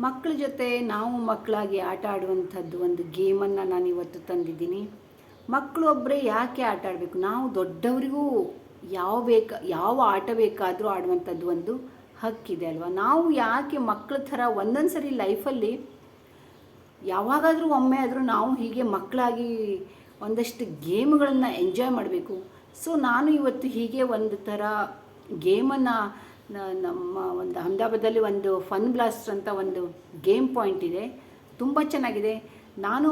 ಮಕ್ಕಳ ಜೊತೆ ನಾವು ಮಕ್ಕಳಾಗಿ ಆಟ ಆಡುವಂಥದ್ದು ಒಂದು ಗೇಮನ್ನು ನಾನು ಇವತ್ತು ತಂದಿದ್ದೀನಿ. ಮಕ್ಕಳು ಒಬ್ಬರೇ ಯಾಕೆ ಆಟ ಆಡಬೇಕು? ನಾವು ದೊಡ್ಡವರಿಗೂ ಯಾವ ಬೇಕ, ಯಾವ ಆಟ ಬೇಕಾದರೂ ಆಡುವಂಥದ್ದು ಒಂದು ಹಕ್ಕಿದೆ ಅಲ್ವಾ? ನಾವು ಯಾಕೆ ಮಕ್ಕಳ ಥರ ಒಂದೊಂದು ಸರಿ ಲೈಫಲ್ಲಿ ಯಾವಾಗಾದರೂ ಒಮ್ಮೆ ಆದರೂ ನಾವು ಹೀಗೆ ಮಕ್ಕಳಾಗಿ ಒಂದಷ್ಟು ಗೇಮ್ಗಳನ್ನು ಎಂಜಾಯ್ ಮಾಡಬೇಕು. ಸೊ, ನಾನು ಇವತ್ತು ಹೀಗೆ ಒಂದು ಥರ ಗೇಮನ್ನು ನಮ್ಮ ಒಂದು ಅಹಮದಾಬಾದಲ್ಲಿ ಒಂದು ಫನ್ ಬ್ಲಾಸ್ಟರ್ ಅಂತ ಒಂದು ಗೇಮ್ ಪಾಯಿಂಟ್ ಇದೆ. ತುಂಬ ಚೆನ್ನಾಗಿದೆ. ನಾನು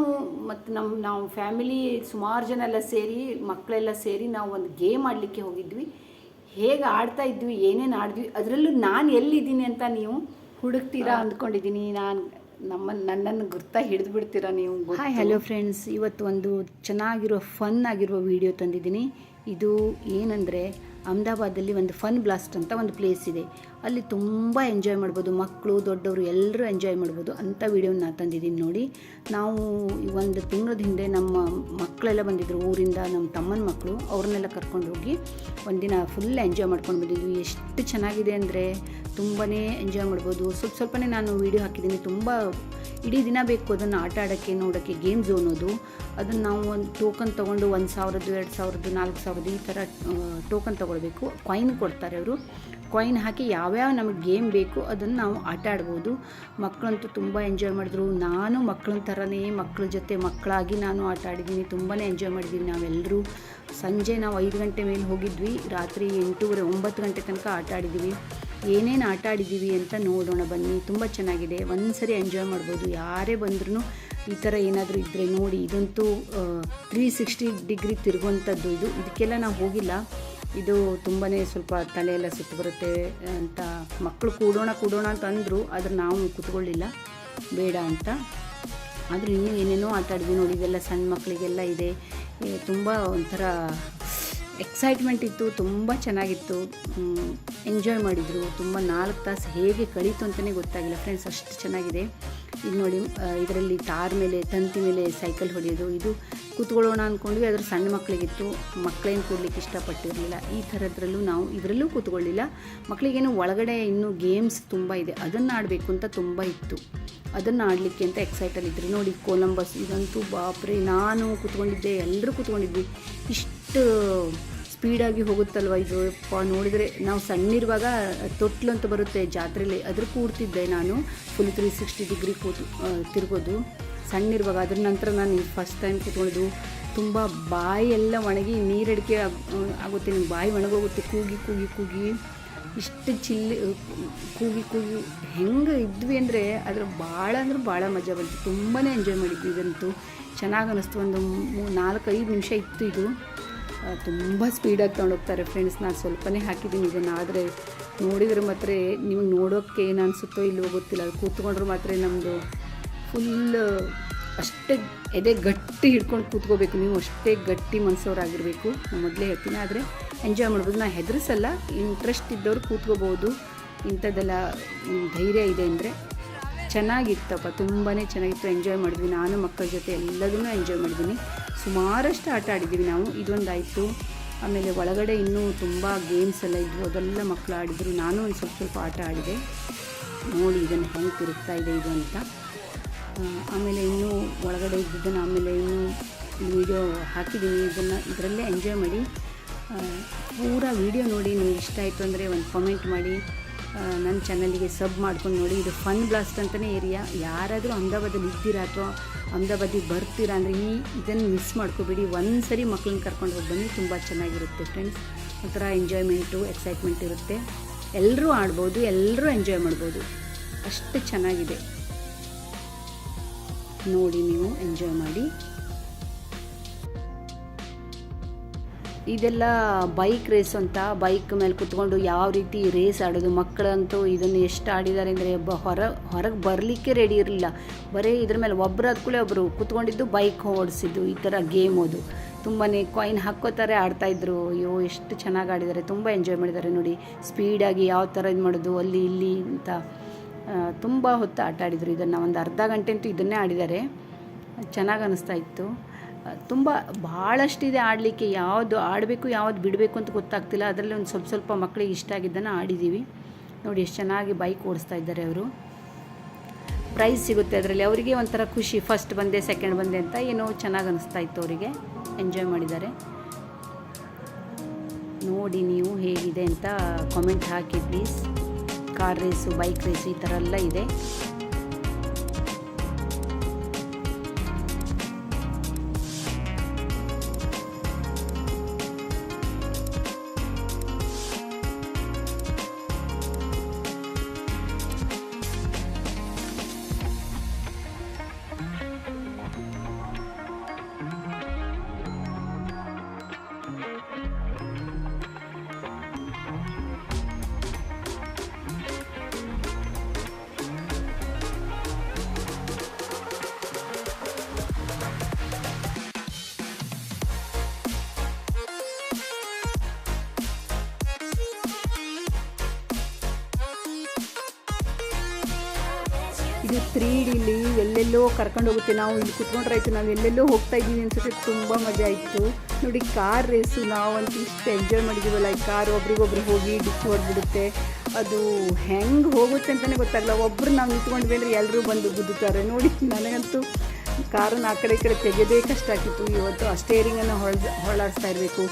ಮತ್ತು ನಮ್ಮ ನಾವು ಫ್ಯಾಮಿಲಿ ಸುಮಾರು ಜನ ಎಲ್ಲ ಸೇರಿ ಮಕ್ಕಳೆಲ್ಲ ಸೇರಿ ನಾವು ಒಂದು ಗೇಮ್ ಆಡಲಿಕ್ಕೆ ಹೋಗಿದ್ವಿ. ಹೇಗೆ ಆಡ್ತಾ ಇದ್ವಿ ಏನೇನು ಆಡಿದ್ವಿ ಅದರಲ್ಲೂ ನಾನು ಎಲ್ಲಿದ್ದೀನಿ ಅಂತ ನೀವು ಹುಡುಕ್ತೀರಾ ಅಂದ್ಕೊಂಡಿದ್ದೀನಿ. ನಾನು ನಮ್ಮ ನನ್ನನ್ನು ಗುರ್ತಾ ಹಿಡಿದು ಬಿಡ್ತೀರಾ ನೀವು ಹಾಯ್ ಹಲೋ ಫ್ರೆಂಡ್ಸ್ ಇವತ್ತು ಒಂದು ಚೆನ್ನಾಗಿರೋ ಫನ್ ಆಗಿರುವ ವಿಡಿಯೋ ತಂದಿದ್ದೀನಿ. ಇದು ಏನಂದರೆ ಅಹಮದಾಬಾದಲ್ಲಿ ಒಂದು ಫನ್ ಬ್ಲಾಸ್ಟ್ ಅಂತ ಒಂದು ಪ್ಲೇಸ್ ಇದೆ. ಅಲ್ಲಿ ತುಂಬ ಎಂಜಾಯ್ ಮಾಡ್ಬೋದು. ಮಕ್ಕಳು, ದೊಡ್ಡವರು ಎಲ್ಲರೂ ಎಂಜಾಯ್ ಮಾಡ್ಬೋದು. ಅಂಥ ವಿಡಿಯೋನ ತಂದಿದ್ದೀನಿ ನೋಡಿ. ನಾವು ಒಂದು ತಿಂಗಳದ ಹಿಂದೆ ನಮ್ಮ ಮಕ್ಕಳೆಲ್ಲ ಬಂದಿದ್ದರು ಊರಿಂದ ನಮ್ಮ ತಮ್ಮನ ಮಕ್ಕಳು ಅವ್ರನ್ನೆಲ್ಲ ಕರ್ಕೊಂಡು ಹೋಗಿ ಒಂದಿನ ಫುಲ್ ಎಂಜಾಯ್ ಮಾಡ್ಕೊಂಡು ಬಂದಿದ್ವಿ. ಎಷ್ಟು ಚೆನ್ನಾಗಿದೆ ಅಂದರೆ ತುಂಬಾ ಎಂಜಾಯ್ ಮಾಡ್ಬೋದು. ಸ್ವಲ್ಪ ಸ್ವಲ್ಪನೇ ನಾನು ವೀಡಿಯೋ ಹಾಕಿದ್ದೀನಿ. ತುಂಬ ಇಡೀ ದಿನ ಬೇಕು ಅದನ್ನು ಆಟ ಆಡೋಕ್ಕೆ, ನೋಡೋಕ್ಕೆ ಗೇಮ್ ಝೋನ್ ಅದು ಅದನ್ನು ನಾವು ಒಂದು ಟೋಕನ್ ತೊಗೊಂಡು ಒಂದು ಸಾವಿರದ್ದು, ಎರಡು ಸಾವಿರದ್ದು, ನಾಲ್ಕು ಸಾವಿರದ್ದು ಈ ಥರ ಟೋಕನ್ ತೊಗೊಳ್ಬೇಕು. ಕಾಯಿನ್ ಕೊಡ್ತಾರೆ ಅವರು. ಕಾಯಿನ್ ಹಾಕಿ ಯಾವ್ಯಾವ ನಮಗೆ ಗೇಮ್ ಬೇಕು ಅದನ್ನು ನಾವು ಆಟ ಆಡ್ಬೋದು. ಮಕ್ಕಳಂತೂ ತುಂಬ ಎಂಜಾಯ್ ಮಾಡಿದ್ರು. ನಾನು ಮಕ್ಕಳ ಥರನೇ ಮಕ್ಕಳ ಜೊತೆ ಮಕ್ಕಳಾಗಿ ನಾನು ಆಟ ಆಡಿದ್ದೀನಿ. ತುಂಬಾ ಎಂಜಾಯ್ ಮಾಡಿದ್ದೀನಿ ನಾವೆಲ್ಲರೂ ಸಂಜೆ ನಾವು ಐದು ಗಂಟೆ ಮೇಲೆ ಹೋಗಿದ್ವಿ. ರಾತ್ರಿ ಎಂಟೂವರೆ, ಒಂಬತ್ತು ಗಂಟೆ ತನಕ ಆಟ ಆಡಿದ್ದೀವಿ ಏನೇನು ಆಟ ಆಡಿದ್ದೀವಿ ಅಂತ ನೋಡೋಣ ಬನ್ನಿ. ತುಂಬ ಚೆನ್ನಾಗಿದೆ. ಒಂದು ಸರಿ ಎಂಜಾಯ್ ಮಾಡ್ಬೋದು. ಯಾರೇ ಬಂದ್ರೂ ಈ ಥರ ಏನಾದರೂ ಇದ್ದರೆ ನೋಡಿ, ಇದಂತೂ ತ್ರೀ ಸಿಕ್ಸ್ಟಿ ಡಿಗ್ರಿ ತಿರುಗುವಂಥದ್ದು ಇದು. ಇದಕ್ಕೆಲ್ಲ ನಾವು ಹೋಗಿಲ್ಲ. ಇದು ತುಂಬಾ ಸ್ವಲ್ಪ ತಲೆಯೆಲ್ಲ ಸುತ್ತು ಬರುತ್ತೆ ಅಂತ ಮಕ್ಕಳು ಕೂಡೋಣ ಕೂಡೋಣ ಅಂತ ಅಂದರು, ಆದರೆ ನಾವು ಕೂತ್ಕೊಳ್ಳಿಲ್ಲ. ಬೇಡ ಅಂತ. ಆದರೆ ಇನ್ನೂ ಏನೇನೋ ಆಟ ಆಡಿದ್ವಿ ನೋಡಿ ಇದೆಲ್ಲ ಸಣ್ಣ ಮಕ್ಕಳಿಗೆಲ್ಲ ಇದೆ. ತುಂಬ ಒಂಥರ ಎಕ್ಸೈಟ್ಮೆಂಟ್ ಇತ್ತು, ತುಂಬ ಚೆನ್ನಾಗಿತ್ತು. ಎಂಜಾಯ್ ಮಾಡಿದರು. ತುಂಬ ನಾಲ್ಕು ತಾಸು ಹೇಗೆ ಕಳೀತು ಅಂತಲೇ ಗೊತ್ತಾಗಿಲ್ಲ. ಫ್ರೆಂಡ್ಸ್ ಅಷ್ಟು ಚೆನ್ನಾಗಿದೆ. ಈಗ ನೋಡಿ ಇದರಲ್ಲಿ ತಾರ್ ಮೇಲೆ, ತಂತಿ ಮೇಲೆ ಸೈಕಲ್ ಹೊಡೆಯೋದು, ಇದು ಕೂತ್ಕೊಳ್ಳೋಣ ಅಂದ್ಕೊಂಡ್ವಿ ಅದ್ರ ಸಣ್ಣ ಮಕ್ಕಳಿಗಿತ್ತು ಮಕ್ಕಳೇನು ಕೂಡ್ಲಿಕ್ಕೆ ಇಷ್ಟಪಟ್ಟಿರಲಿಲ್ಲ. ಈ ಥರದ್ರಲ್ಲೂ ನಾವು ಇದರಲ್ಲೂ ಕೂತ್ಕೊಳ್ಳಿಲ್ಲ. ಮಕ್ಕಳಿಗೇನು ಒಳಗಡೆ ಇನ್ನೂ ಗೇಮ್ಸ್ ತುಂಬ ಇದೆ. ಅದನ್ನು ಆಡಬೇಕು ಅಂತ ತುಂಬ ಇತ್ತು. ಅದನ್ನು ಆಡಲಿಕ್ಕೆ ಅಂತ ಎಕ್ಸೈಟಲ್ಲಿ ಇದ್ದರು ನೋಡಿ ಕೊಲಂಬಸ್ ಇದಂತೂ ಬಾಪ್ರೆ, ನಾನು ಕೂತ್ಕೊಂಡಿದ್ದೆ ಎಲ್ಲರೂ ಕೂತ್ಕೊಂಡಿದ್ವಿ. ಇಷ್ಟು ಸ್ಪೀಡಾಗಿ ಹೋಗುತ್ತಲ್ವ ಇದು? ನೋಡಿದರೆ ನಾವು ಸಣ್ಣಿರುವಾಗ ತೊಟ್ಲು ಅಂತ ಬರುತ್ತೆ ಜಾತ್ರೆಯಲ್ಲಿ ಅದ್ರ ಕೂಡ್ತಿದ್ದೆ ನಾನು. ಫುಲ್ ತ್ರೀ ಸಿಕ್ಸ್ಟಿ ಡಿಗ್ರಿ ಕೂತು ತಿರ್ಗೋದು. ಸಣ್ಣಿರುವಾಗ, ಅದ್ರ ನಂತರ ನಾನು ಫಸ್ಟ್ ಟೈಮ್ ಕೂತ್ಕೊಂಡಿದ್ದು ತುಂಬ ಬಾಯಿ ಎಲ್ಲ ಒಣಗಿ ನೀರಡಿಕೆ ಆಗುತ್ತೆ. ನಿಮ್ಗೆ ಬಾಯಿ ಒಣಗೋಗುತ್ತೆ. ಕೂಗಿ ಕೂಗಿ ಕೂಗಿ. ಇಷ್ಟು ಚಿಲ್ಲಿ ಕೂಗಿ ಕೂಗಿ. ಹೆಂಗೆ ಇದ್ವಿ ಅಂದರೆ ಅದ್ರ ಭಾಳ ಅಂದ್ರೆ ಭಾಳ ಮಜಾ ಬಂತು. ತುಂಬಾ ಎಂಜಾಯ್ ಮಾಡಿದ್ವಿ ಇದಂತೂ. ಚೆನ್ನಾಗಿ ಅನ್ನಿಸ್ತು ಒಂದು ನಾಲ್ಕೈದು ನಿಮಿಷ ಇತ್ತು ಇದು. ತುಂಬ ಸ್ಪೀಡಾಗಿ ತೊಗೊಂಡೋಗ್ತಾರೆ ಫ್ರೆಂಡ್ಸ್ ನಾನು ಸ್ವಲ್ಪನೇ ಹಾಕಿದ್ದೀನಿ ಇದನ್ನು, ಆದರೆ ನೋಡಿದರೆ ಮಾತ್ರ ನಿಮಗೆ ನೋಡೋಕ್ಕೆ ಏನು ಅನಿಸುತ್ತೋ ಇಲ್ಲವೋ ಗೊತ್ತಿಲ್ಲ. ಅದು ಕೂತ್ಕೊಂಡ್ರೆ ಮಾತ್ರ ನಮ್ಮದು ಫುಲ್ ಅಷ್ಟೇ ಎದೆ ಗಟ್ಟಿ ಹಿಡ್ಕೊಂಡು ಕೂತ್ಕೋಬೇಕು. ನೀವು ಅಷ್ಟೇ ಗಟ್ಟಿ ಮನಸ್ಸವ್ರಾಗಿರಬೇಕು ನಾನು ಮೊದಲೇ ಹೇಳ್ತೀನಿ, ಆದರೆ ಎಂಜಾಯ್ ಮಾಡ್ಬೋದು. ನಾನು ಹೆದರಿಸಲ್ಲ ಇಂಟ್ರೆಸ್ಟ್ ಇದ್ದವ್ರು ಕೂತ್ಕೋಬೋದು ಇಂಥದ್ದೆಲ್ಲ ಧೈರ್ಯ ಇದೆ ಅಂದರೆ ಚೆನ್ನಾಗಿತ್ತಪ್ಪ. ತುಂಬಾ ಚೆನ್ನಾಗಿತ್ತು. ಎಂಜಾಯ್ ಮಾಡಿದ್ವಿ. ನಾನು ಮಕ್ಕಳ ಜೊತೆ ಎಲ್ಲದನ್ನೂ ಎಂಜಾಯ್ ಮಾಡಿದ್ದೀನಿ. ಸುಮಾರಷ್ಟು ಆಟ ಆಡಿದ್ದೀವಿ ನಾವು. ಇದೊಂದಾಯಿತು. ಆಮೇಲೆ ಒಳಗಡೆ ಇನ್ನೂ ತುಂಬ ಗೇಮ್ಸ್ ಎಲ್ಲ ಇದ್ವು. ಅದೆಲ್ಲ ಮಕ್ಕಳು ಆಡಿದರು. ನಾನು ಒಂದು ಸ್ವಲ್ಪ ಸ್ವಲ್ಪ ಆಟ ಆಡಿದೆ. ನೋಡಿ ಇದನ್ನು ಹೆಂಗೆ ತಿರುಗ್ತಾ ಇದೆ ಇದು ಅಂತ. ಆಮೇಲೆ ಇನ್ನೂ ಒಳಗಡೆ ಇದ್ದಿದ್ದನ್ನು ಆಮೇಲೆ ಇನ್ನೂ ವೀಡಿಯೋ ಹಾಕಿದ್ದೀನಿ. ಇದನ್ನು ಇದರಲ್ಲೇ ಎಂಜಾಯ್ ಮಾಡಿ. ಪೂರಾ ವೀಡಿಯೋ ನೋಡಿ ನಿಮ್ಗೆ ಇಷ್ಟ ಆಯಿತು ಅಂದರೆ ಒಂದು ಕಮೆಂಟ್ ಮಾಡಿ. ನನ್ನ ಚಾನಲಿಗೆ ಸಬ್ ಮಾಡ್ಕೊಂಡು ನೋಡಿ, ಇದು ಫನ್ ಬ್ಲಾಸ್ಟ್ ಅಂತಲೇ ಏರಿಯಾ ಯಾರಾದರೂ ಅಹಮದಾಬಾದಲ್ಲಿ ಇದ್ದೀರಾ ಅಥವಾ ಅಹಮದಾಬಾದಿಗೆ ಬರ್ತೀರಾ ಅಂದರೆ ಈ ಇದನ್ನು ಮಿಸ್ ಮಾಡ್ಕೋಬೇಡಿ. ಒಂದು ಸರಿ ಮಕ್ಕಳನ್ನ ಕರ್ಕೊಂಡು ಹೋಗಿ ಬನ್ನಿ, ತುಂಬ ಚೆನ್ನಾಗಿರುತ್ತೆ ಫ್ರೆಂಡ್ಸ್ ಒಂಥರ ಎಂಜಾಯ್ಮೆಂಟು ಎಕ್ಸೈಟ್ಮೆಂಟ್ ಇರುತ್ತೆ. ಎಲ್ಲರೂ ಆಡ್ಬೋದು ಎಲ್ಲರೂ ಎಂಜಾಯ್ ಮಾಡ್ಬೋದು. ಅಷ್ಟು ಚೆನ್ನಾಗಿದೆ. ನೋಡಿ ನೀವು ಎಂಜಾಯ್ ಮಾಡಿ. ಇದೆಲ್ಲ ಬೈಕ್ ರೇಸ್ ಅಂತ ಬೈಕ್ ಮೇಲೆ ಕುತ್ಕೊಂಡು ಯಾವ ರೀತಿ ರೇಸ್ ಆಡೋದು, ಮಕ್ಕಳಂತೂ ಇದನ್ನು ಎಷ್ಟು ಆಡಿದ್ದಾರೆ ಅಂದರೆ ಒಬ್ಬ ಹೊರ, ಹೊರಗೆ ಬರಲಿಕ್ಕೆ ರೆಡಿ ಇರಲಿಲ್ಲ. ಬರೀ ಇದ್ರ ಮೇಲೆ ಒಬ್ಬರು ಕೂಡಲೇ ಒಬ್ಬರು ಕುತ್ಕೊಂಡಿದ್ದು ಬೈಕ್ ಓಡಿಸಿದ್ದು, ಈ ಥರ ಗೇಮ್ ಅದು. ತುಂಬಾ ಕಾಯಿನ್ ಹಾಕ್ಕೋತಾರೆ ಆಡ್ತಾಯಿದ್ರು ಅಯ್ಯೋ, ಎಷ್ಟು ಚೆನ್ನಾಗಿ ಆಡಿದ್ದಾರೆ, ತುಂಬ ಎಂಜಾಯ್ ಮಾಡಿದ್ದಾರೆ ನೋಡಿ. ಸ್ಪೀಡಾಗಿ ಯಾವ ಥರ ಇದು ಮಾಡೋದು, ಅಲ್ಲಿ, ಇಲ್ಲಿ ಅಂತ. ತುಂಬ ಹೊತ್ತು ಆಟ ಆಡಿದರು ಇದನ್ನು ಒಂದು ಅರ್ಧ ಗಂಟೆ ಅಂತೂ ಇದನ್ನೇ ಆಡಿದ್ದಾರೆ. ಚೆನ್ನಾಗಿ ಅನ್ನಿಸ್ತಾ ಇತ್ತು. ತುಂಬ ಭಾಳಷ್ಟಿದೆ ಆಡಲಿಕ್ಕೆ. ಯಾವುದು ಆಡಬೇಕು, ಯಾವ್ದು ಬಿಡಬೇಕು ಅಂತ ಗೊತ್ತಾಗ್ತಿಲ್ಲ. ಅದರಲ್ಲಿ ಒಂದು ಸ್ವಲ್ಪ ಸ್ವಲ್ಪ ಮಕ್ಕಳಿಗೆ ಇಷ್ಟ ಆಗಿದ್ದನ್ನು ಆಡಿದ್ದೀವಿ ನೋಡಿ ಎಷ್ಟು ಚೆನ್ನಾಗಿ ಬೈಕ್ ಓಡಿಸ್ತಾ ಇದ್ದಾರೆ ಅವರು. ಪ್ರೈಸ್ ಸಿಗುತ್ತೆ ಅದರಲ್ಲಿ. ಅವರಿಗೆ ಒಂಥರ ಖುಷಿ. ಫಸ್ಟ್ ಬಂದೆ ಸೆಕೆಂಡ್ ಬಂದೆ ಅಂತ ಏನೋ ಚೆನ್ನಾಗಿ ಅನಿಸ್ತಾ ಇತ್ತು ಅವರಿಗೆ. ಎಂಜಾಯ್ ಮಾಡಿದ್ದಾರೆ. ನೋಡಿ ನೀವು ಹೇಗಿದೆ ಅಂತ comment hockey please car race bike race ಈ ಥರ ಎಲ್ಲ ಇದೆ. ಇದು ತ್ರೀ ಡಿಲಿ ಎಲ್ಲೆಲ್ಲೋ ಕರ್ಕೊಂಡು ಹೋಗುತ್ತೆ. ನಾವು ಇಲ್ಲಿ ಕುತ್ಕೊಂಡ್ರೆ ಆಯಿತು, ನಾವು ಎಲ್ಲೆಲ್ಲೋ ಹೋಗ್ತಾ ಇದ್ದೀವಿ ಅನ್ಸುತ್ತೆ. ತುಂಬ ಮಜಾ ಇತ್ತು ನೋಡಿ ಕಾರ್ ರೇಸು ನಾವಂತೂ ಇಷ್ಟು ಎಂಜಾಯ್ ಮಾಡಿದ್ದೀವಲ್ಲ ಈ ಕಾರ್ ಒಬ್ರಿಗೊಬ್ರು ಹೋಗಿ ಡಿಕ್ಕಿ ಹೊಡೆದ್ಬಿಡುತ್ತೆ. ಅದು ಹೆಂಗೆ ಹೋಗುತ್ತೆ ಅಂತಲೇ ಗೊತ್ತಾಗಲ್ಲ. ಒಬ್ಬರು ನಾವು ನಿಂತ್ಕೊಂಡ್ವಿ ಅಂದರೆ ಎಲ್ಲರೂ ಬಂದು ಗುದ್ದುತ್ತಾರೆ. ನೋಡಿ, ನನಗಂತೂ ಕಾರನ್ನು ಆ ಕಡೆ ಈ ಕಡೆ ತೆಗೆಯೋದೇ ಕಷ್ಟ ಆಗಿತ್ತು. ಇವತ್ತು ಆ ಸ್ಟೇರಿಂಗನ್ನು ಹೊಳ, ಹೊಳಾಡಿಸ್ತಾ ಇರಬೇಕು.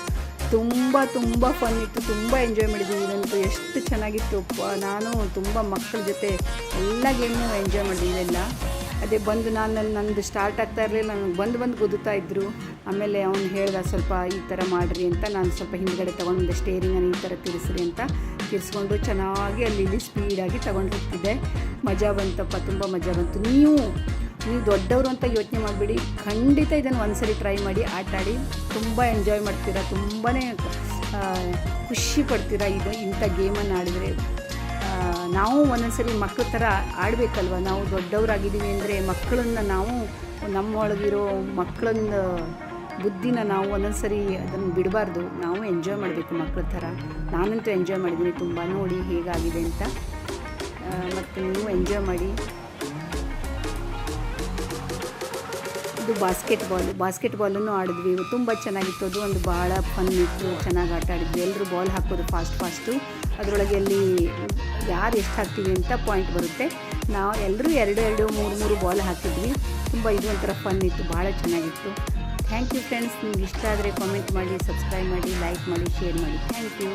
ತುಂಬ ತುಂಬ ಫನ್ ಇತ್ತು. ತುಂಬ ಎಂಜಾಯ್ ಮಾಡಿದ್ದೀವಿ ಇದಂತೂ ಎಷ್ಟು ಚೆನ್ನಾಗಿತ್ತು ನಾನು ತುಂಬ ಮಕ್ಕಳ ಜೊತೆ ಎಲ್ಲ ಗೇಮು ಎಂಜಾಯ್ ಮಾಡಿದ್ದೀವಿ ಇವೆಲ್ಲ ಅದೇ ಬಂದು ನಾನು ನನ್ನ ನಂದು ಸ್ಟಾರ್ಟ್ ಆಗ್ತಾ ಇರಲಿಲ್ಲ. ನನಗೆ ಬಂದು ಬಂದು ಗುದ್ದುತ್ತಾ ಇದ್ದರು ಆಮೇಲೆ ಅವ್ನು ಹೇಳ್ದ, ಸ್ವಲ್ಪ ಈ ಥರ ಮಾಡಿರಿ ಅಂತ. ನಾನು ಸ್ವಲ್ಪ ಹಿಂದ್ಗಡೆ ತೊಗೊಂಡು ಸ್ಟೇರಿಂಗನ್ನು ಈ ಥರ ತಿರ್ಸ್ರಿ ಅಂತ ತಿರ್ಸ್ಕೊಂಡು ಚೆನ್ನಾಗಿ ಅಲ್ಲಿ ಇಲ್ಲಿ ಸ್ಪೀಡಾಗಿ ತೊಗೊಂಡು ಹೋಗ್ತಿದ್ದೆ. ಮಜಾ ಬಂತಪ್ಪ. ತುಂಬ ಮಜಾ ಬಂತು. ನೀವು ನೀವು ದೊಡ್ಡವರು ಅಂತ ಯೋಚನೆ ಮಾಡಿಬಿಡಿ. ಖಂಡಿತ ಇದನ್ನು ಒಂದ್ಸರಿ ಟ್ರೈ ಮಾಡಿ ಆಟ ಆಡಿ ತುಂಬ ಎಂಜಾಯ್ ಮಾಡ್ತೀರಾ ತುಂಬಾ ಖುಷಿ ಪಡ್ತೀರಾ ಇದು, ಇಂಥ ಗೇಮನ್ನು ಆಡಿದರೆ. ನಾವು ಒಂದೊಂದ್ಸರಿ ಮಕ್ಕಳ ಥರ ಆಡಬೇಕಲ್ವ? ನಾವು ದೊಡ್ಡವರಾಗಿದ್ದೀವಿ ಅಂದರೆ ಮಕ್ಕಳನ್ನ ನಾವು, ನಮ್ಮೊಳಗಿರೋ ಮಕ್ಕಳನ್ನ, ಬುದ್ಧಿನ ನಾವು ಒಂದೊಂದ್ಸರಿ ಅದನ್ನು ಬಿಡಬಾರ್ದು. ನಾವು ಎಂಜಾಯ್ ಮಾಡಬೇಕು ಮಕ್ಕಳ ಥರ ನಾನಂತೂ ಎಂಜಾಯ್ ಮಾಡಿದ್ದೀನಿ. ತುಂಬ ನೋಡಿ ಹೇಗಾಗಿದೆ ಅಂತ. ಮತ್ತು ನೀವು ಎಂಜಾಯ್ ಮಾಡಿ. ಇದು ಬಾಸ್ಕೆಟ್ ಬಾಲ್ ಬಾಸ್ಕೆಟ್ ಬಾಲನ್ನು ಆಡಿದ್ವಿ ತುಂಬ ಚೆನ್ನಾಗಿತ್ತು. ಅದು ಒಂದು ಭಾಳ ಫನ್ ಇತ್ತು. ಚೆನ್ನಾಗಿ ಆಟ ಆಡಿದ್ವಿ. ಎಲ್ಲರೂ ಬಾಲ್ ಹಾಕೋದು ಫಾಸ್ಟ್ ಫಾಸ್ಟು ಅದರೊಳಗೆ ಅಲ್ಲಿ ಯಾರು ಎಷ್ಟು ಹಾಕ್ತೀವಿ ಅಂತ ಪಾಯಿಂಟ್ ಬರುತ್ತೆ. ನಾವು ಎಲ್ಲರೂ ಎರಡು ಎರಡು, ಮೂರು ಮೂರು ಬಾಲ್ ಹಾಕಿದ್ವಿ. ತುಂಬ ಇದು ಒಂಥರ ಫನ್ ಇತ್ತು. ಭಾಳ ಚೆನ್ನಾಗಿತ್ತು. ಥ್ಯಾಂಕ್ ಯು ಫ್ರೆಂಡ್ಸ್ ನಿಮ್ಗೆ ಇಷ್ಟ ಆದರೆ ಕಾಮೆಂಟ್ ಮಾಡಿ ಸಬ್ಸ್ಕ್ರೈಬ್ ಮಾಡಿ ಲೈಕ್ ಮಾಡಿ ಶೇರ್ ಮಾಡಿ. Thank you